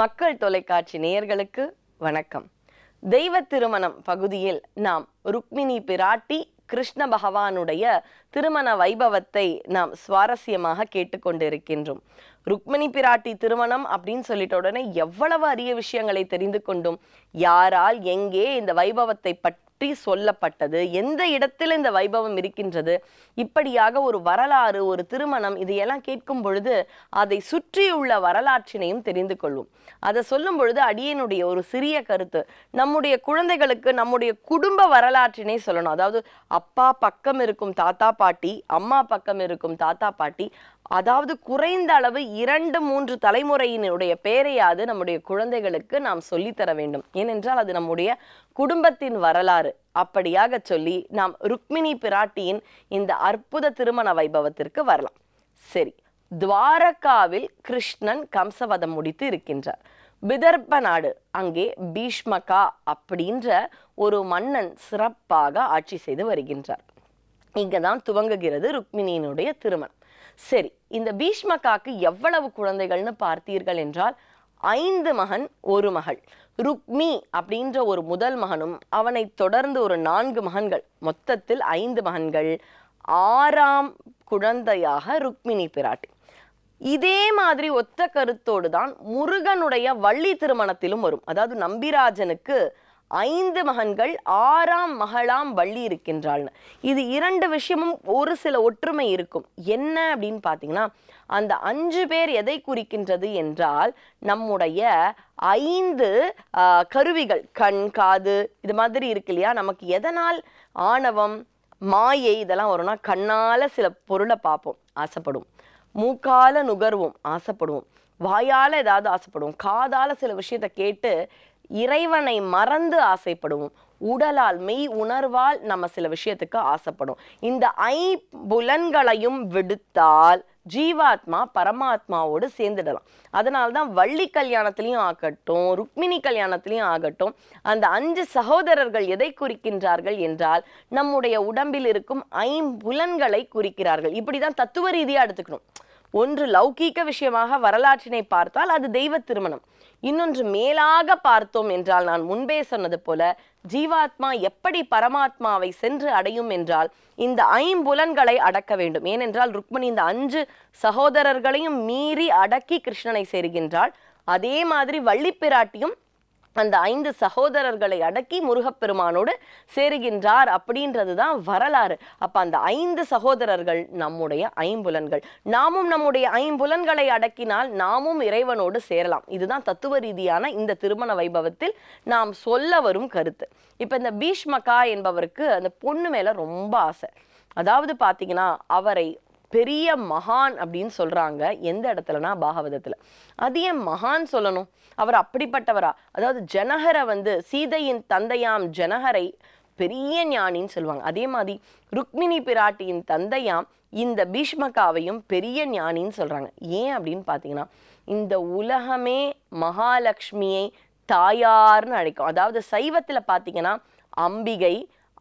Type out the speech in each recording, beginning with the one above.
மக்கள் தொலைக்காட்சி நேயர்களுக்கு வணக்கம். தெய்வ திருமணம் பகுதியில் நாம் ருக்மிணி பிராட்டி கிருஷ்ண பகவானுடைய திருமண வைபவத்தை நாம் சுவாரஸ்யமாக கேட்டுக்கொண்டிருக்கின்றோம். ருக்மிணி பிராட்டி திருமணம் அப்படின்னு சொல்லிட்ட உடனே எவ்வளவு அரிய விஷயங்களை தெரிந்து கொண்டும். யாரால் எங்கே இந்த வைபவத்தை பற்றி பற்றி சொல்லப்பட்டது. எந்த இடத்தில் இந்த வைபவம் இருக்கின்றது? இப்படியாக ஒரு வரலாறு ஒரு திருமணம் இதையெல்லாம் கேட்கும் பொழுது அதை சுற்றியுள்ள வரலாற்றினையும் தெரிந்து கொள்வோம். அதை சொல்லும் பொழுது அடியனுடைய ஒரு சிறிய கருத்து. நம்முடைய குழந்தைகளுக்கு நம்முடைய குடும்ப வரலாற்றினை சொல்லணும். அதாவது அப்பா பக்கம் இருக்கும் தாத்தா பாட்டி அம்மா பக்கம் இருக்கும் தாத்தா பாட்டி அதாவது குறைந்த அளவு இரண்டு மூன்று தலைமுறையினுடைய பெயரையாவது நம்முடைய குழந்தைகளுக்கு நாம் சொல்லித்தர வேண்டும். ஏனென்றால் அது நம்முடைய குடும்பத்தின் வரலாறு. அப்படியாக சொல்லி நாம் ருக்மிணி பிராட்டியின் இந்த அற்புத திருமண வைபவத்திற்கு வரலாம். சரி துவாரகாவில் கிருஷ்ணன் கம்சவதம் முடித்து இருக்கின்றார். விதர்ப்ப நாடு அங்கே பீஷ்மகா அப்படின்ற ஒரு மன்னன் சிறப்பாக ஆட்சி செய்து வருகின்றார். இங்கே தான் துவங்குகிறது ருக்மிணியினுடைய திருமணம். சரி இந்த பீஷ்மகாக்கு எவ்வளவு குழந்தைகள்னு பார்த்தீர்கள் என்றால் ஐந்து மகன் ஒரு மகள். ருக்மி அப்படின்ற ஒரு முதல் மகனும் அவனை தொடர்ந்து ஒரு நான்கு மகன்கள். மொத்தத்தில் ஐந்து மகன்கள். ஆறாம் குழந்தையாக ருக்மிணி பிராட்டி. இதே மாதிரி ஒத்த கருத்தோடு தான் முருகனுடைய வள்ளி திருமணத்திலும் வரும். அதாவது நம்பிராஜனுக்கு ஐந்து மகன்கள் ஆறாம் மகளாம் வள்ளி இருக்கின்றாள்னு. இது இரண்டு விஷயமும் ஒரு சில ஒற்றுமை இருக்கும். என்ன அப்படின்னு பார்த்தீங்கன்னா அந்த அஞ்சு பேர் எதை குறிக்கின்றது என்றால் நம்முடைய ஐந்து கருவிகள் கண் காது இது மாதிரி இருக்கு இல்லையா? நமக்கு எதனால் ஆணவம் மாயை இதெல்லாம் வரும்னா கண்ணால் சில பொருளை பார்ப்போம் ஆசைப்படும் மூக்கால நுகர்வோம் ஆசைப்படுவோம். வாயால் ஏதாவது ஆசைப்படுவோம். காதால் சில விஷயத்தை கேட்டு இறைவனை மறந்து ஆசைப்படுவோம். உடலால் மெய் உணர்வால் நம்ம சில விஷயத்துக்கு ஆசைப்படும் இந்த ஐம்புலன்களையும் விடுத்தால் ஜீவாத்மா பரமாத்மாவோடு சேர்ந்துடலாம். அதனால தான் வள்ளி கல்யாணத்திலையும் ஆகட்டும் ருக்மிணி கல்யாணத்திலையும் ஆகட்டும் அந்த அஞ்சு சகோதரர்கள் எதை குறிக்கின்றார்கள் என்றால் நம்முடைய உடம்பில் இருக்கும் ஐம்புலன்களை குறிக்கிறார்கள். இப்படிதான் தத்துவ ரீதியாக எடுத்துக்கணும். ஒன்று லௌகீக விஷயமாக வரலாற்றினை பார்த்தால் அது தெய்வ திருமணம். இன்னொன்று மேலாக பார்த்தோம் என்றால் நான் முன்பே சொன்னது போல ஜீவாத்மா எப்படி பரமாத்மாவை சென்று அடையும் என்றால் இந்த ஐம்புலன்களை அடக்க வேண்டும். ஏனென்றால் ருக்மணி இந்த அஞ்சு சகோதரர்களையும் மீறி அடக்கி கிருஷ்ணனை சேர்கின்றாள். அதே மாதிரி வள்ளிப்பிராட்டியும் அந்த ஐந்து சகோதரர்களை அடக்கி முருகப்பெருமானோடு சேருகின்றார் அப்படின்றது தான் வரலாறு. அப்போ அந்த ஐந்து சகோதரர்கள் நம்முடைய ஐம்புலன்கள். நாமும் நம்முடைய ஐம்புலன்களை அடக்கினால் நாமும் இறைவனோடு சேரலாம். இதுதான் தத்துவ ரீதியான இந்த திருமண வைபவத்தில் நாம் சொல்ல வரும் கருத்து. இப்போ இந்த பீஷ்மகா என்பவருக்கு அந்த பொண்ணு மேலே ரொம்ப ஆசை. அதாவது பார்த்தீங்கன்னா அவரை பெரிய மகான் அப்படின்னு சொல்கிறாங்க எந்த இடத்துலனா பாகவதத்தில். அது ஏன் மகான் சொல்லணும்? அவர் அப்படிப்பட்டவரா? அதாவது ஜனகரை வந்து சீதையின் தந்தையாம் ஜனகரை பெரிய ஞானின்னு சொல்லுவாங்க. அதே மாதிரி ருக்மிணி பிராட்டியின் தந்தையாம் இந்த பீஷ்மகாவையும் பெரிய ஞானின்னு சொல்கிறாங்க ஏன் அப்படின்னு பார்த்தீங்கன்னா இந்த உலகமே மகாலட்சுமியை தாயார்னு அழைக்கும். அதாவது சைவத்தில் பார்த்தீங்கன்னா அம்பிகை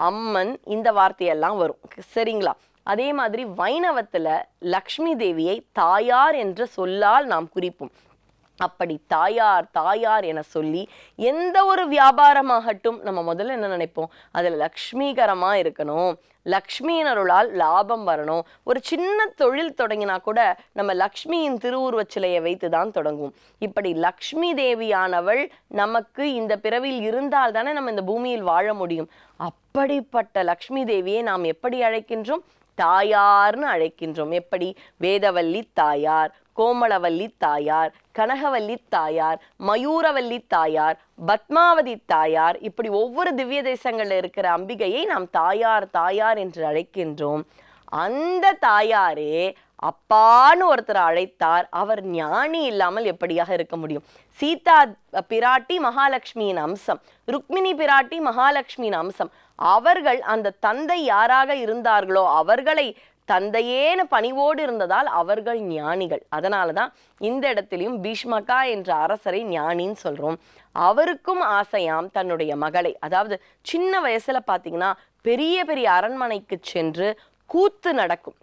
அம்மன் இந்த வார்த்தையெல்லாம் வரும். சரிங்களா? அதே மாதிரி வைணவத்தில் லக்ஷ்மி தேவியை தாயார் என்ற சொல்லால் நாம் குறிப்போம். அப்படி தாயார் தாயார் என சொல்லி எந்த ஒரு வியாபாரமாகட்டும் நம்ம முதல்ல என்ன நினைப்போம்? அதில் லக்ஷ்மிகரமாக இருக்கணும். லக்ஷ்மியின் அருளால் லாபம் வரணும். ஒரு சின்ன தொழில் தொடங்கினா கூட நம்ம லக்ஷ்மியின் திருவுருவச் சிலையை வைத்து தான் தொடங்குவோம். இப்படி லக்ஷ்மி தேவியானவள் நமக்கு இந்த பிறவியில் இருந்தால் தானே நம்ம இந்த பூமியில் வாழ முடியும். அப்படிப்பட்ட லக்ஷ்மி தேவியை நாம் எப்படி அழைக்கின்றோம்? தாயார்னு அழைக்கின்றோம். எப்படி? வேதவல்லி தாயார் கோமளவல்லி தாயார் கனகவல்லி தாயார் மயூரவல்லி தாயார் பத்மாவதி தாயார் இப்படி ஒவ்வொரு திவ்ய தேசங்களில் இருக்கிற அம்பிகையை நாம் தாயார் தாயார் என்று அழைக்கின்றோம். அந்த தாயாரே அப்பான்னு ஒருத்தர் அழைத்தார். அவர் ஞானி இல்லாமல் எப்படியாக இருக்க முடியும்? சீதா பிராட்டி மகாலட்சுமியின் அம்சம் ருக்மிணி பிராட்டி மகாலட்சுமியின் அம்சம். அவர்கள் அந்த தந்தை யாராக இருந்தார்களோ அவர்களை தந்தையேன பணிவோடு இருந்ததால் அவர்கள் ஞானிகள். அதனால தான் இந்த இடத்திலையும் பீஷ்மகா என்ற அரசரை ஞானின்னு சொல்கிறோம் அவருக்கும் ஆசையாம் தன்னுடைய மகளை. அதாவது சின்ன வயசில் பார்த்தீங்கன்னா பெரிய பெரிய அரண்மனைக்கு சென்று கூத்து நடக்கும்.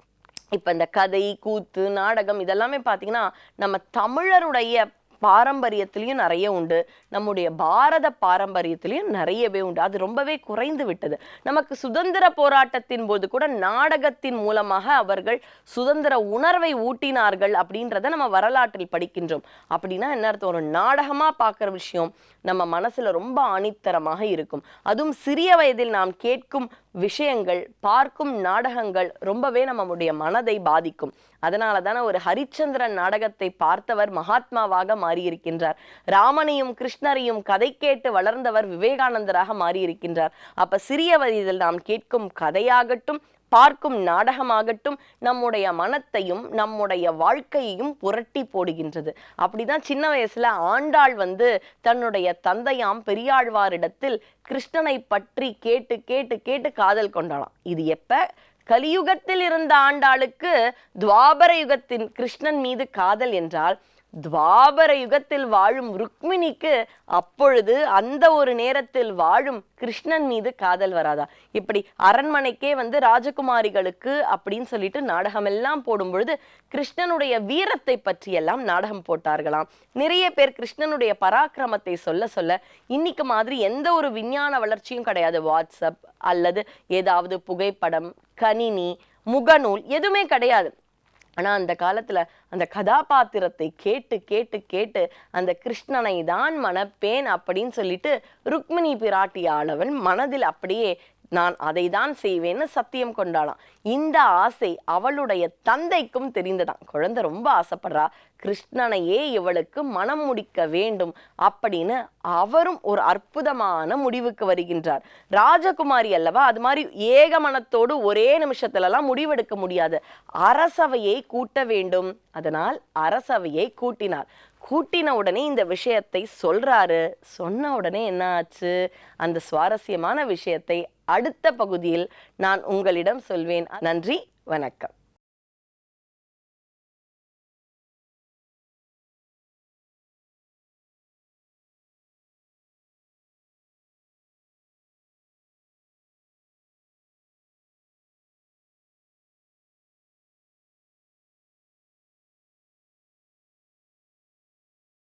இப்போ இந்த கதை கூத்து நாடகம் இதெல்லாமே பார்த்தீங்கன்னா நம்ம தமிழருடைய பாரம்பரியத்திலையும் நிறைய உண்டு. நம்முடைய பாரத பாரம்பரியத்திலையும் நிறையவே உண்டு. அது ரொம்பவே குறைந்து விட்டது. நமக்கு சுதந்திர போராட்டத்தின் போது கூட நாடகத்தின் மூலமாக அவர்கள் சுதந்திர உணர்வை ஊட்டினார்கள் அப்படின்றத நம்ம வரலாற்றில் படிக்கின்றோம். அப்படின்னா என்ன அர்த்தம்? ஒரு நாடகமா பார்க்குற விஷயம் நம்ம மனசுல ரொம்ப ஆணித்தரமாக இருக்கும். அதுவும் சிறிய வயதில் நாம் கேட்கும் விஷயங்கள் பார்க்கும் நாடகங்கள் ரொம்பவே நம்முடைய மனதை பாதிக்கும். அதனால தானே ஒரு ஹரிச்சந்திரன் நாடகத்தை பார்த்தவர் மகாத்மாவாக மாறியிருக்கின்றார். ராமனையும் கிருஷ்ணரையும் கதை கேட்டு வளர்ந்தவர் விவேகானந்தராக மாறியிருக்கின்றார். அப்ப சிறிய வயதில் நாம் கேட்கும் கதையாகட்டும் பார்க்கும் நாடகமாகட்டும் நம்முடைய மனத்தையும் நம்முடைய வாழ்க்கையையும் புரட்டி போடுகின்றது. அப்படிதான் சின்ன வயசுல ஆண்டாள் வந்து தன்னுடைய தந்தையாம் பெரியாழ்வாரிடத்தில் கிருஷ்ணனை பற்றி கேட்டு கேட்டு கேட்டு காதல் கொண்டாளாம். இது எப்ப? கலியுகத்தில் இருந்த ஆண்டாளுக்கு துவாபர யுகத்தின் கிருஷ்ணன் மீது காதல் என்றால் துவாபர யுகத்தில் வாழும் ருக்மிணிக்கு அப்பொழுது அந்த ஒரு நேரத்தில் வாழும் கிருஷ்ணன் மீது காதல் வராதா? இப்படி அரண்மனைக்கே வந்து ராஜகுமாரிகளுக்கு அப்படின்னு சொல்லிட்டு நாடகம் எல்லாம் போடும் பொழுது கிருஷ்ணனுடைய வீரத்தை பற்றியெல்லாம் நாடகம் போட்டார்களாம். நிறைய பேர் கிருஷ்ணனுடைய பராக்கிரமத்தை சொல்ல சொல்ல இன்னைக்கு மாதிரி எந்த ஒரு விஞ்ஞான வளர்ச்சியும் கிடையாது. வாட்ஸ்அப் அல்லது ஏதாவது புகைப்படம் கணினி முகநூல் எதுவுமே கிடையாது. ஆனா அந்த காலத்துல அந்த கதாபாத்திரத்தை கேட்டு கேட்டு கேட்டு அந்த கிருஷ்ணனை தான் மணப்பேன் அப்படின்னு சொல்லிட்டு ருக்மிணி பிராட்டியானவன் மனதில் அப்படியே நான் அதை தான் செய்வேன்னு சத்தியம் கொண்டாளாம். இந்த ஆசை அவளுடைய தந்தைக்கும் தெரிந்ததான் குழந்தை ரொம்ப ஆசைப்படுறா. கிருஷ்ணனையே இவளுக்கு மனம் முடிக்க வேண்டும் அப்படின்னு அவரும் ஒரு அற்புதமான முடிவுக்கு வருகின்றார். ராஜகுமாரி அல்லவா அது மாதிரி ஏக மனத்தோடு ஒரே நிமிஷத்துலலாம் முடிவெடுக்க முடியாது. அரசவையை கூட்ட வேண்டும். அதனால் அரசவையை கூட்டினார். கூட்டின உடனே இந்த விஷயத்தை சொல்றாரு. சொன்ன உடனே என்ன ஆச்சு? அந்த சுவாரஸ்யமான விஷயத்தை அடுத்த பகுதியில் நான் உங்களிடம் சொல்வேன். நன்றி வணக்கம்.